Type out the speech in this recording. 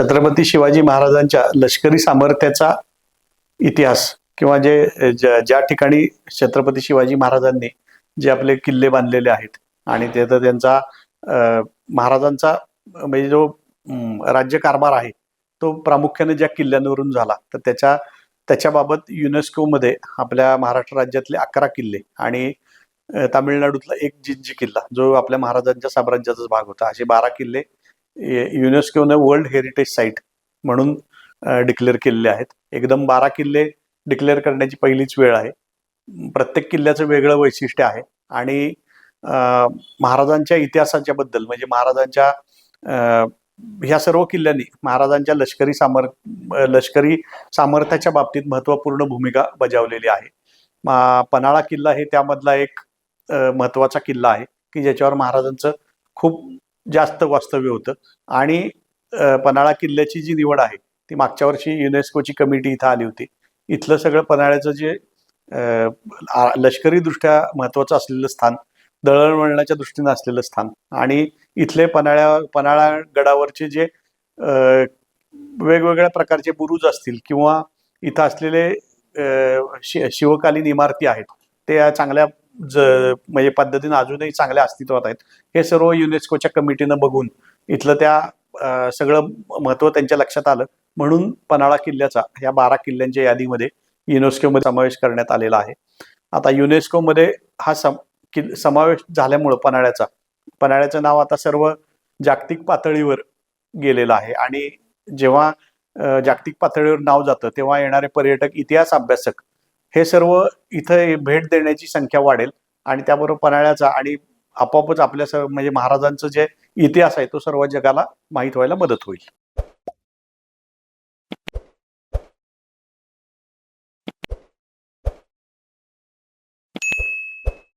छत्रपती शिवाजी महाराजांच्या लष्करी सामर्थ्याचा इतिहास किंवा जे ज्या ज्या ठिकाणी छत्रपती शिवाजी महाराजांनी जे आपले किल्ले बांधलेले आहेत आणि तिथं त्यांचा महाराजांचा म्हणजे जो राज्यकारभार आहे तो प्रामुख्याने ज्या किल्ल्यांवरून झाला तर त्याच्या त्याच्याबाबत युनेस्कोमध्ये आपल्या महाराष्ट्र राज्यातले अकरा किल्ले आणि तामिळनाडूतला एक जिंजी किल्ला जो आपल्या महाराजांच्या साम्राज्याचाच भाग होता. असे बारा किल्ले युनेस्कोने वर्ल्ड हेरिटेज साईट म्हणून डिक्लेअर केलेले आहेत. एकदम बारा किल्ले डिक्लेअर करण्याची पहिलीच वेळ आहे. प्रत्येक किल्ल्याचं वेगळं वैशिष्ट्य आहे. आणि महाराजांच्या इतिहासाच्या बद्दल म्हणजे महाराजांच्या ह्या सर्व किल्ल्यांनी महाराजांच्या लष्करी सामर लष्करी सामर्थ्याच्या बाबतीत महत्त्वपूर्ण भूमिका बजावलेली आहे. मा- पन्हाळा किल्ला हे त्यामधला एक महत्त्वाचा किल्ला आहे की ज्याच्यावर महाराजांचं खूप जास्त वास्तव्य होतं. आणि पन्हाळा किल्ल्याची जी निवड आहे ती मागच्या वर्षी युनेस्कोची कमिटी इथं आली होती. इथलं सगळं पन्हाळ्याचं जे लष्करीदृष्ट्या महत्त्वाचं असलेलं स्थान दळणवळणाच्या दृष्टीनं असलेलं स्थान आणि इथले पन्हाळ्या पन्हाळा गडावरचे जे वेगवेगळ्या प्रकारचे बुरुज असतील किंवा इथं असलेले शि शिवकालीन इमारती आहेत ते चांगल्या ज म्हणजे पद्धतीनं अजूनही चांगल्या अस्तित्वात आहेत. हे सर्व युनेस्कोच्या कमिटीनं बघून इथलं त्या सगळं महत्त्व त्यांच्या लक्षात आलं. म्हणून पन्हाळा किल्ल्याचा या बारा किल्ल्यांच्या यादीमध्ये युनेस्कोमध्ये समावेश करण्यात आलेला आहे. आता युनेस्कोमध्ये हा सम किल समावेश झाल्यामुळं पन्हाळ्याचा पन्हाळ्याचं नाव आता सर्व जागतिक पातळीवर गेलेलं आहे. आणि जेव्हा जागतिक पातळीवर नाव जातं तेव्हा येणारे पर्यटक इतिहास अभ्यासक हे सर्व इथं भेट देण्याची संख्या वाढेल आणि त्याबरोबर पन्हाळ्याचा आणि आपोआपच आपल्या म्हणजे महाराजांचं जे इतिहास आहे तो सर्व जगाला माहीत व्हायला मदत होईल.